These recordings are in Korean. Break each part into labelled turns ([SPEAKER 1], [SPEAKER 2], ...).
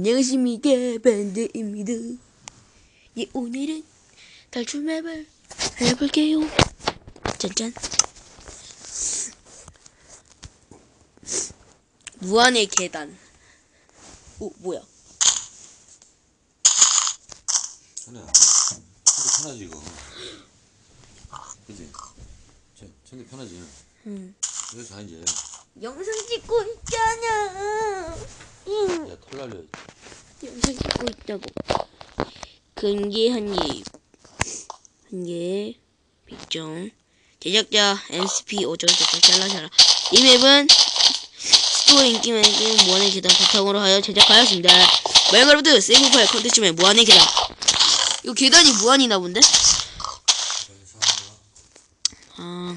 [SPEAKER 1] 안녕하십니까 밴드입니다. 예 오늘은 탈출맵을 해볼게요. 짠짠. 무한의 계단. 오 뭐야?
[SPEAKER 2] 천혜야 천재 편하지 이거. 그지? 천- 천재 편하지.
[SPEAKER 1] 응.
[SPEAKER 2] 자 이제.
[SPEAKER 1] 영상 찍고 있잖아. 응.
[SPEAKER 2] 야 털 날려
[SPEAKER 1] 영상 찍고 있다고. 근기 한입 한개. 백점. 제작자 NCP 오전 대표 잘라셔라. 이 맵은 스토어 인기 게임 무한의 계단 바탕으로 하여 제작하였습니다. 마이크래프트 세이브 파일 컨텐츠 맵 무한의 계단 이거 계단이 무한이나 본데? 아,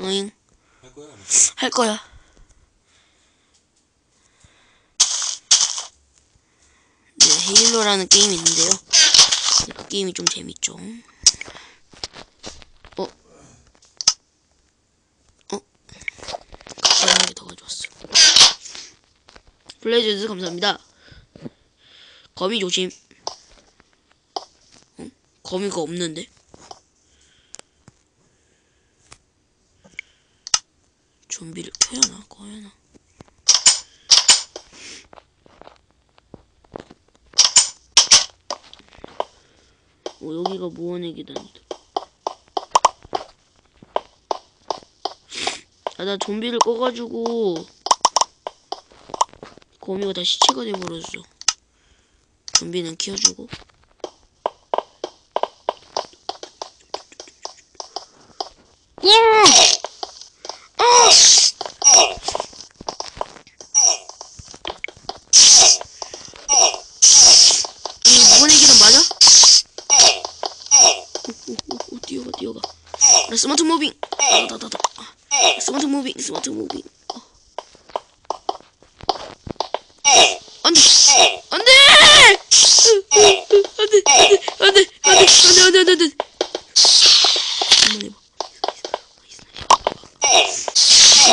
[SPEAKER 1] 어잉
[SPEAKER 2] 할 거야?
[SPEAKER 1] 할 거야. 네, 헤일로라는 게임이 있는데요. 네, 그 게임이 좀 재밌죠. 어? 어? 가까이 한개 더 가져왔어. 플레이즈드 감사합니다. 거미 조심. 어? 거미가 없는데? 좀비를 켜야나 꺼야나 어 여기가 무한의 계단이다 아나 좀비를 꺼가지고 거미가 다 시체가 돼버렸어. 좀비는 키워주고 야! 이 무한의 계단 맞아? 오오오 뛰어가 나 스마트 무빙 다다다다 스마트 무빙 스마트 무빙 어. 안돼 안돼 안돼 안돼 안돼 안돼 안돼 안돼 안돼 한번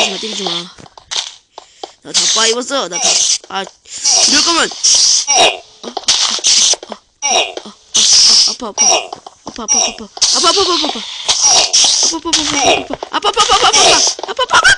[SPEAKER 1] 해봐 때리지 마 때리지 마 나 다 빠입었어 나다아 이럴 거면 아파 아파 아파 아파 아파 아파 아파 아파 아파 아파 아파 아파 아파 아파 아빠 아빠 아빠 아빠 아빠 아빠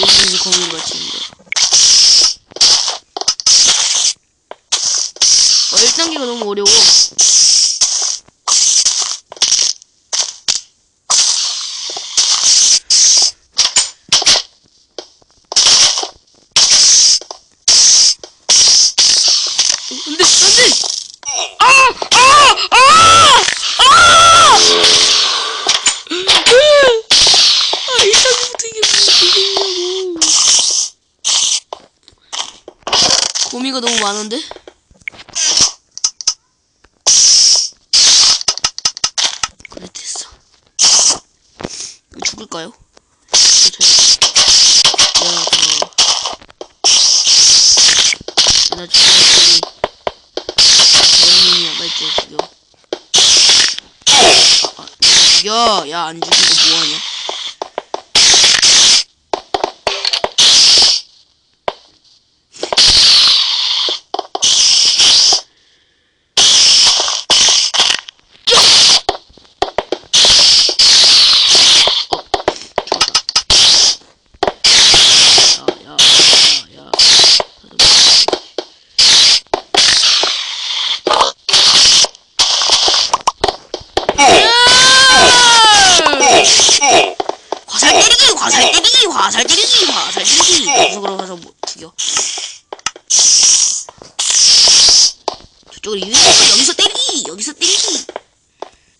[SPEAKER 1] 여기 거는 거지. 어려워. 근데, 근데! 안 죽이고 뭐하냐? 야, 야, 야, 야. 화살 때리기, 화살 때리기, 화살 때리기, 화살 때리기. 구석으로 가서 뭐 죽여. 저쪽으로 유인해서 여기서 때리기, 여기서 때리기.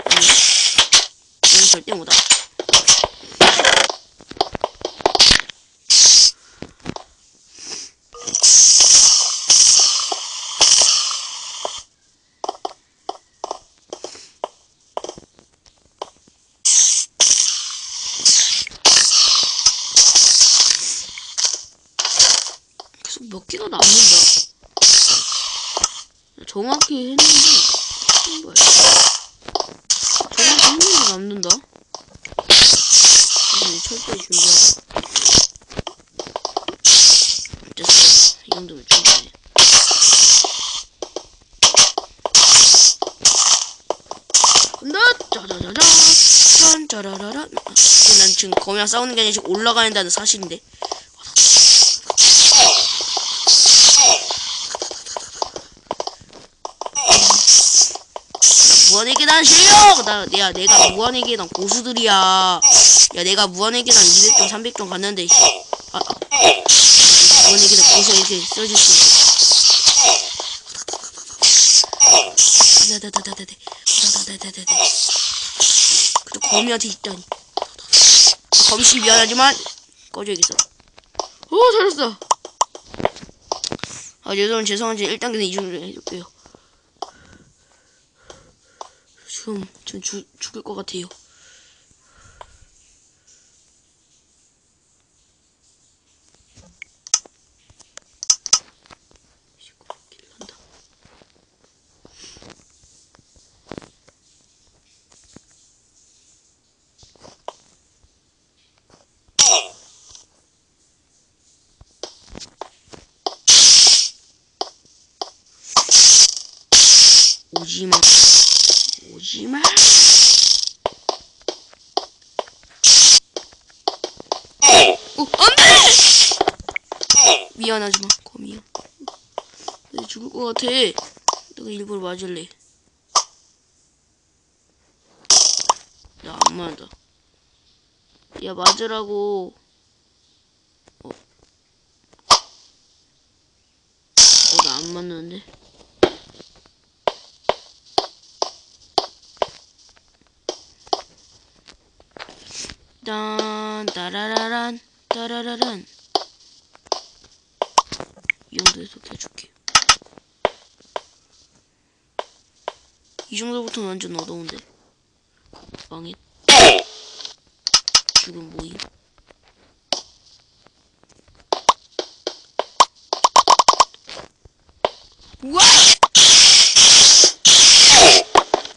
[SPEAKER 1] 아니, 이건 절대 못하. 몇 개가 남는다. 정확히 했는데, 뭐야. 정확히 했는데 남는다. 철저히 준비하자. 됐어. 이 정도면 충분해. 간다! 짜자자자! 짠! 짜라라라! 난 지금 거미랑 싸우는 게 아니라 지금 올라가는다는 사실인데. 나, 야, 내가 무한의 계단 고수들이야. 야, 내가 무한의 계단 200점, 300점 갔는데, 씨. 아, 아. 무한의 계단 고수 이렇게 써줄 수 있어. 다다다다다다. 다다다다다다. 그래도 거미한테 있다니. 거미씨 미안하지만, 꺼져야겠어. 오, 잘했어. 아, 여러분 죄송한지 1단계는 이 정도로 해줄게요. 지금 지금 죽 죽을 것 같아요. 오지마. 어, 안 돼! 미안하지만, 거미야. 내 죽을 것 같아. 내가 일부러 맞을래. 야, 안 맞아. 야, 맞으라고. 어. 어, 나안 맞는데. 딴 따라라란 따라라란 이 정도에서 해줄게. 이 정도부터는 완전 어려운데? 망했. 죽은 모임. 우와!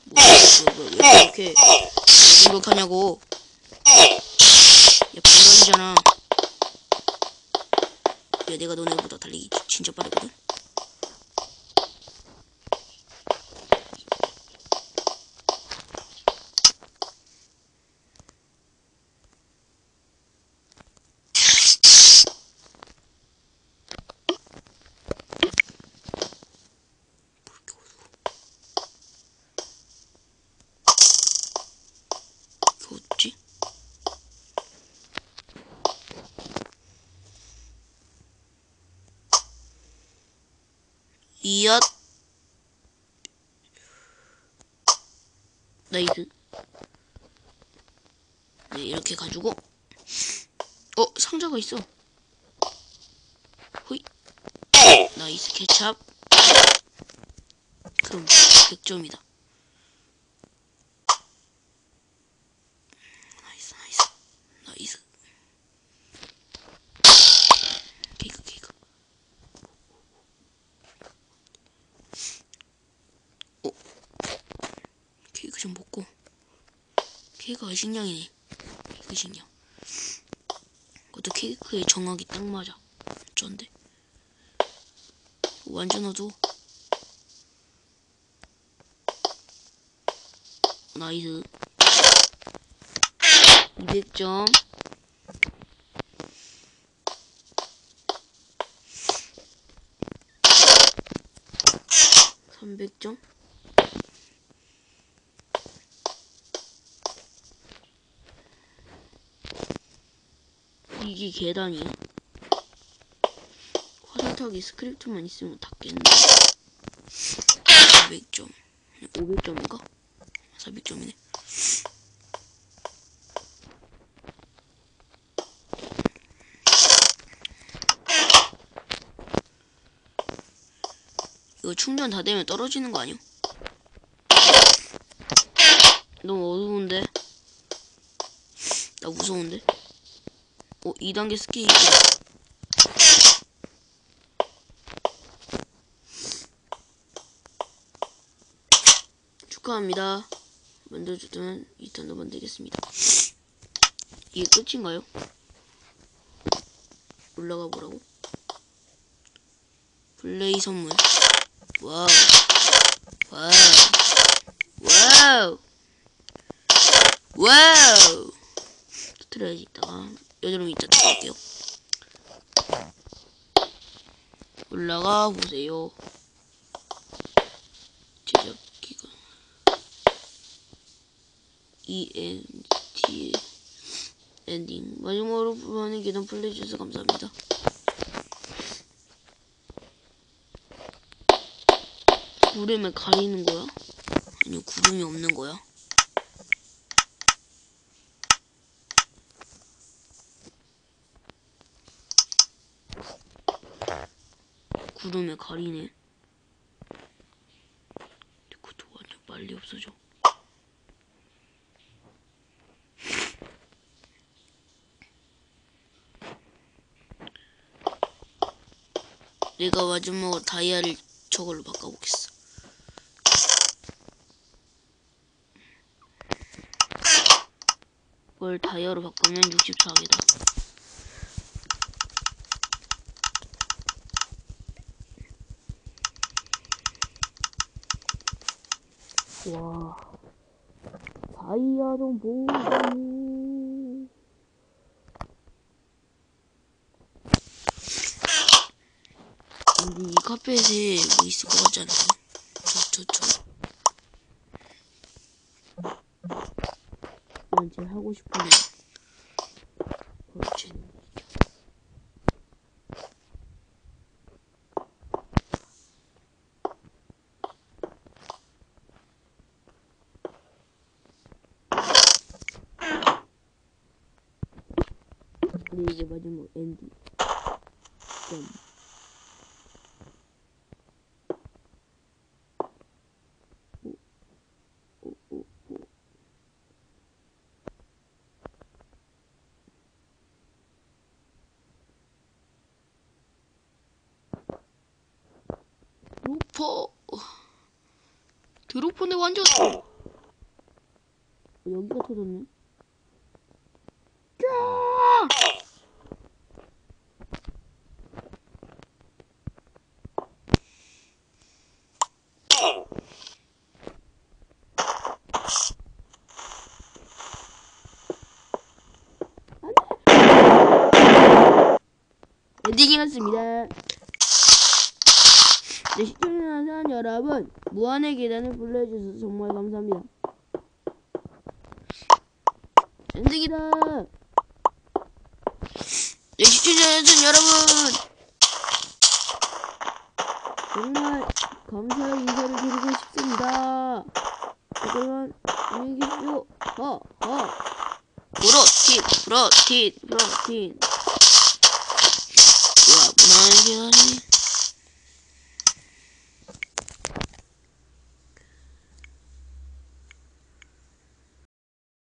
[SPEAKER 1] 뭐야 뭐야 뭐야 왜 이렇게 공격하냐고. 야, 방관이잖아. 야, 내가 너네보다 달리기 지- 진짜 빠르거든? 이거 어찌? 이엇. 나이스. 네 이렇게 가지고. 어 상자가 있어. 호이. 나이스 케찹. 그럼 100점이다 나이스 나이스 나이스 케이크 케이크 케이크 좀 먹고 케이크가 식량이네. 케이크 식량 그것도 케이크의 정확이 딱 맞아. 쩐데? 완전 어두워. 나이스. 200점. (300점) 이게 계단이야? 화살타기 스크립트만 있으면 닿겠는데 400점 500점인가? 400점이네 이거 충전 다 되면 떨어지는 거 아니야? 너무 어두운데? 나 무서운데? 오, 2단계 스케이트. 축하합니다. 만들어주던 2탄도 만들겠습니다. 이게 끝인가요? 올라가 보라고? 블레이 선물. 와우. 와우. 와우. 와우. 터트려야지, 이따가. 여드름 이따 터뜨릴게요. 올라가 보세요. 제작기가 ENT 엔딩 마지막으로 불러하는 계단 플레이 주셔서 감사합니다. 구름에 가리는 거야? 아니 구름이 없는 거야? 구름에 가리네. 그것도 완전 빨리 없어져. 내가 마지막으로 다이아를 저걸로 바꿔보겠어. 이걸 다이아로 바꾸면 64개다. 와, 다이아 좀 보고. 근데 이 카펫에 뭐 있을 것 같지 않아요? 저, 저, 저. 난 제일 하고 싶은 게 그렇지. 근데 이제 마지막 엔딩. 점. 드로퍼 드로퍼네 완전 어, 여기가 터졌네 엔딩이었습니다. 네, 시청자분 여러분, 무한의 계단을 불러주셔서 정말 감사합니다. 엔딩이다! 네, 시청자분 여러분! 정말 감사의 인사를 드리고 싶습니다. 자, 그러면, 안녕히 계십시오. 허, 허. 프로틴, 프로틴, 프로틴. Mario 呢？